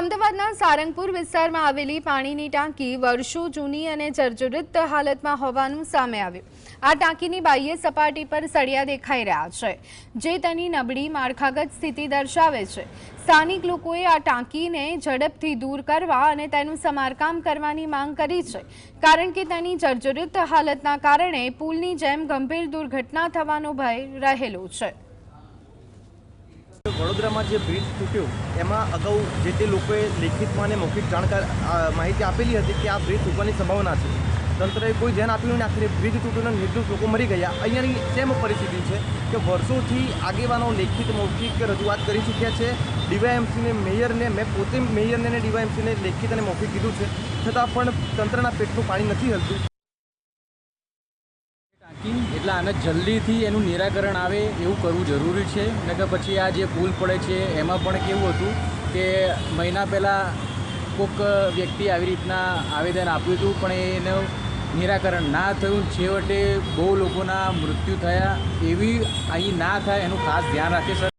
અમદાવાદના સારંગપુર વિસ્તારમાં આવેલી પાણીની ટાંકી વર્ષો જૂની અને જર્જરિત હાલતમાં હોવાનું સામે આવ્યું. આ ટાંકીની બાહ્ય સપાટી પર સળિયા દેખાઈ રહ્યા છે, જે તેની નબળી માળખાગત સ્થિતિ દર્શાવે છે. સ્થાનિક લોકોએ આ ટાંકીને ઝડપથી દૂર કરવા અને તેનું સમારકામ કરવાની માંગ કરી છે, કારણ કે તેની જર્જરિત હાલતના કારણે પુલની જેમ ગંભીર દુર્ઘટના થવાનો ભય રહેલો છે. વડોદરામાં જે બ્રિજ તૂટ્યો એમાં અગાઉ જે તે લોકોએ લેખિતમાં અને મૌખિક જાણકાર માહિતી આપેલી હતી કે આ બ્રિજ તૂટવાની સંભાવના છે. તંત્રએ કોઈ ધ્યાન આપ્યું નહીં, આખરે બ્રિજ તૂટ્યો અને નિર્દોષ લોકો મરી ગયા. અહીંયાની સેમ પરિસ્થિતિ છે કે વર્ષોથી આગેવાનો લેખિત, મૌખિક રજૂઆત કરી ચૂક્યા છે. ડીવાયએમસીને, મેયરને, મેં પોતે મેયરને અને ડીવાયએમસીને લેખિત અને મૌખિક કીધું છે. છતાં પણ તંત્રના પેટનું પાણી નથી હલતું. એટલે આને જલ્દીથી એનું નિરાકરણ આવે એવું કરવું જરૂરી છે. નકર પછી આ જે પુલ પડે છે, એમાં પણ કેવું હતું કે મહિના પહેલાં કોઈક વ્યક્તિ આવી રીતના આવેદન આપ્યું હતું, પણ એનું નિરાકરણ ના થયું. છેવટે બહુ લોકોના મૃત્યુ થયા. એવી અહીં ના થાય એનું ખાસ ધ્યાન રાખે સર.